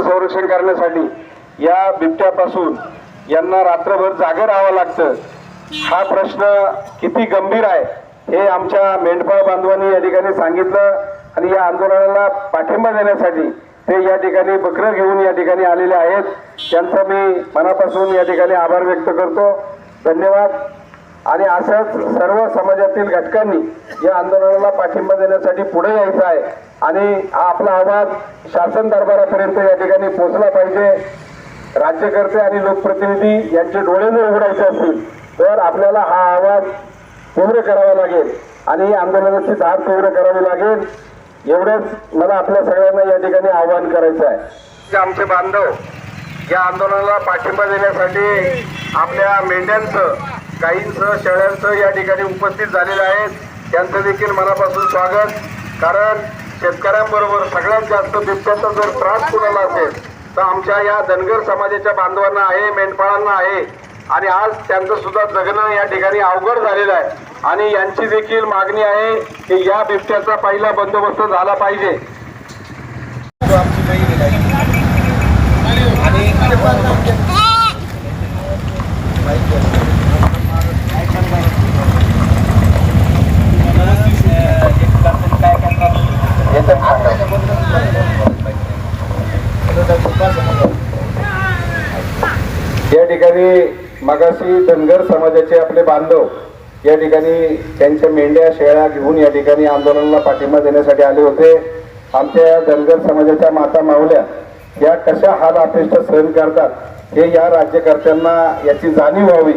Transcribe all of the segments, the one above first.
संरक्षण करण्यासाठी या बिबट्यापासून यांना रात्रभर जागे राहावं लागतं. हा प्रश्न किती गंभीर आहे हे आमच्या मेंढपाळ बांधवांनी या ठिकाणी सांगितलं आणि या आंदोलनाला पाठिंबा देण्यासाठी ते या ठिकाणी बकरं घेऊन या ठिकाणी आलेले आहेत. त्यांचा मी मनापासून या ठिकाणी आभार व्यक्त करतो. धन्यवाद. आणि असंच सर्व समाजातील घटकांनी या आंदोलनाला पाठिंबा देण्यासाठी पुढे यायचं आहे. आणि हा आपला आवाज शासन दरबारापर्यंत या ठिकाणी पोहोचला पाहिजे. राज्यकर्ते आणि लोकप्रतिनिधी यांचे डोळे जर उघडायचे असतील तर आपल्याला हा आवाज तीव्र करावा लागेल. आणि या आंदोलनाची धार तीव्र करावी लागेल. एवढंच मला आपल्या सगळ्यांना या ठिकाणी आवाहन करायचं आहे. जे आमचे बांधव या आंदोलनाला पाठिंबा देण्यासाठी आपल्या मेंढ्यांचं गायींचं शेळ्यांचं या ठिकाणी उपस्थित झालेलं आहेत. त्यांचं देखील मनापासून स्वागत. कारण शेतकऱ्यांबरोबर सगळ्यात जास्त बिबट्याचा जर त्रास कुणाला असेल तर आमच्या या धनगर समाजाच्या बांधवांना आहे मेंढपाळांना आहे. आणि आज त्यांचं सुद्धा जगणं या ठिकाणी अवघड झालेलं आहे. आणि यांची देखील मागणी आहे की या बिबट्याचा पहिला बंदोबस्त झाला पाहिजे. या ठिकाणी मगाशी धनगर समाजाचे आपले बांधव या ठिकाणी त्यांच्या मेंढ्या शेळ्या घेऊन या ठिकाणी आंदोलनाला पाठिंबा देण्यासाठी आले होते. आमच्या धनगर समाजाच्या माता मावल्या या कशा हाल अपेष्ट सहन करतात हे या राज्यकर्त्यांना याची जाणीव व्हावी.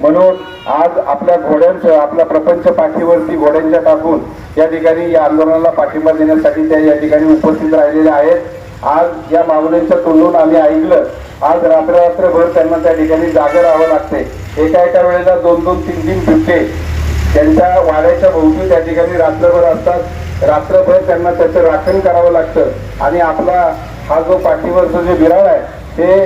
म्हणून आज आपल्या घोड्यांचं आपला प्रपंच पाठीवरती घोड्यांच्या टाकून या ठिकाणी या आंदोलनाला पाठिंबा देण्यासाठी त्या या ठिकाणी उपस्थित राहिलेल्या आहेत. आज या मागण्यांच्या तोंडून आम्ही ऐकलं. आज रात्ररात्रभर त्यांना त्या ठिकाणी जागे राहावं लागते. एका एका वेळेला दोन दोन तीन तीन बिबटे त्यांच्या वाड्याच्या भोवती त्या ठिकाणी रात्रभर असतात. रात्रभर त्यांना त्याचं राखण करावं लागतं. आणि आपला हा जो पाठीवरचं जे विराळ आहे ते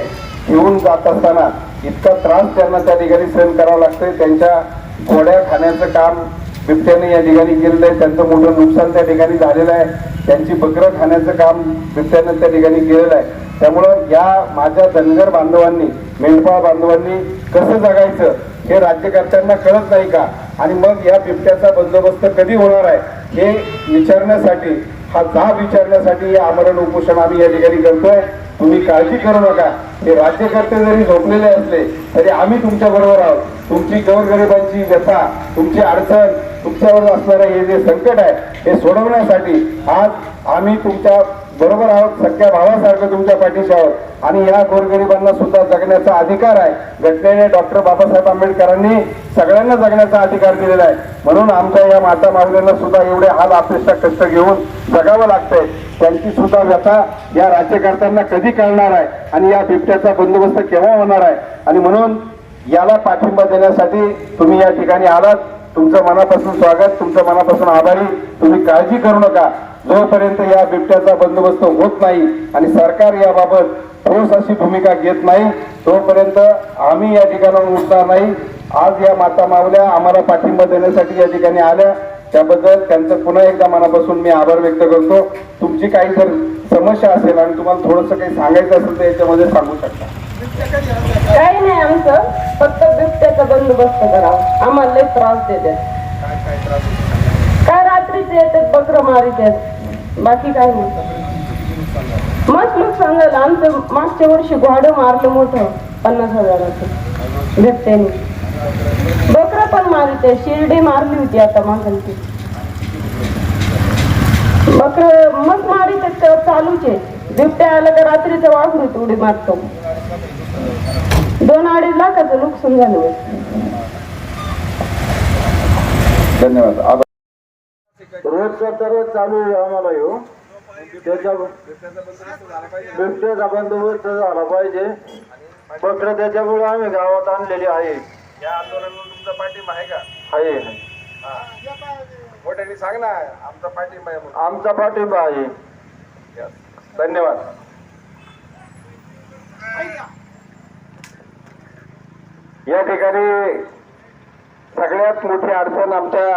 घेऊन जात असताना इतका त्रास त्यांना त्या ठिकाणी सहन करावं लागतंय. त्यांच्या घोड्या खाण्याचं काम बिबट्याने या ठिकाणी केलेलं आहे. त्यांचं मोठं नुकसान त्या ठिकाणी झालेलं आहे. त्यांची बकरं खाण्याचं काम बिबट्यानं त्या ठिकाणी केलेलं आहे. त्यामुळं या माझ्या धनगर बांधवांनी मेंढपाळ बांधवांनी कसं जगायचं हे राज्यकर्त्यांना कळत नाही का? आणि मग या बिबट्याचा बंदोबस्त कधी होणार आहे हे विचारण्यासाठी हा जाब विचारण्यासाठी हे आमरण उपोषण आम्ही या ठिकाणी करतोय. तुम्ही काळजी करू नका. हे राज्यकर्ते जरी झोपलेले असले तरी आम्ही तुमच्या बरोबर आहोत. तुमची गोरगरिबांची व्यथा तुमची अडचण तुमच्यावर असणारं हे जे संकट आहे हे सोडवण्यासाठी आज आम्ही तुमच्या बरोबर आहोत सख्या भावासारखं तुमच्या पाठीशी आहोत. आणि या गोरगरिबांना सुद्धा जगण्याचा अधिकार आहे. घटनेने डॉक्टर बाबासाहेब आंबेडकरांनी सगळ्यांना जगण्याचा अधिकार दिलेला आहे. म्हणून आमच्या या माता माऊलींना सुद्धा एवढे हाल अपेक्षा कष्ट घेऊन जगावं लागतंय. त्यांची सुद्धा व्यथा या राज्यकर्त्यांना कधी कळणार आहे? आणि या बिबट्याचा बंदोबस्त केव्हा होणार आहे? आणि म्हणून याला पाठिंबा देण्यासाठी तुम्ही या ठिकाणी आलात. तुमचं मनापासून स्वागत तुमचं मनापासून आभारी. तुम्ही काळजी करू नका. जोपर्यंत या बिबट्याचा बंदोबस्त होत नाही आणि सरकार याबाबत ठोस अशी भूमिका घेत नाही तोपर्यंत आम्ही या ठिकाणाहून उठणार नाही. आज या माता मावल्या आम्हाला पाठिंबा देण्यासाठी या ठिकाणी आल्या. त्याबद्दल त्यांचं पुन्हा एकदा मनापासून मी आभार व्यक्त करतो. तुमची काही जर समस्या असेल आणि तुम्हाला थोडंसं काही सांगायचं असेल तर याच्यामध्ये सांगू शकता. काही नाही आमचं फक्त बिबट्याचा बंदोबस्त करावा आम्हाला त्रास देतात? काय रात्रीचे येतात बकर मारित आहेत. बाकी काय नाही. मस्त नुकसान झालं आमचं मागच्या वर्षी घोडं मारलं मोठं पन्नास हजाराचं. बिबट्याने. बकरं पण मारित शिर्डी मारली होती आता मागांची बकर मस्त मारित तर चालूच. आहे बिबट्या आलं तर रात्रीचं वाघरूच उडी मारतो. दोन अडीच लाखाचं नुकसान झालं. धन्यवाद. रोजचा तर चालू आहे आम्हाला येऊ त्याच्या बिबट्याचा बंदोबस्त झाला पाहिजे. पत्र त्याच्यामुळे आम्ही गावात आणलेली आहे. या आंदोलनाला तुमचा पाठिंबा आहे का? आहे. मोठ्याने सांग ना आमचा पाठिंबा आहे म्हणून. आमचा पाठिंबा आहे. धन्यवाद. या ठिकाणी सगळ्यात मोठी अडचण आमच्या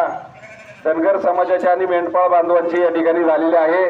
धनगर समाजाच्या आणि मेंढपाळ बांधवांची या ठिकाणी झालेली आहे.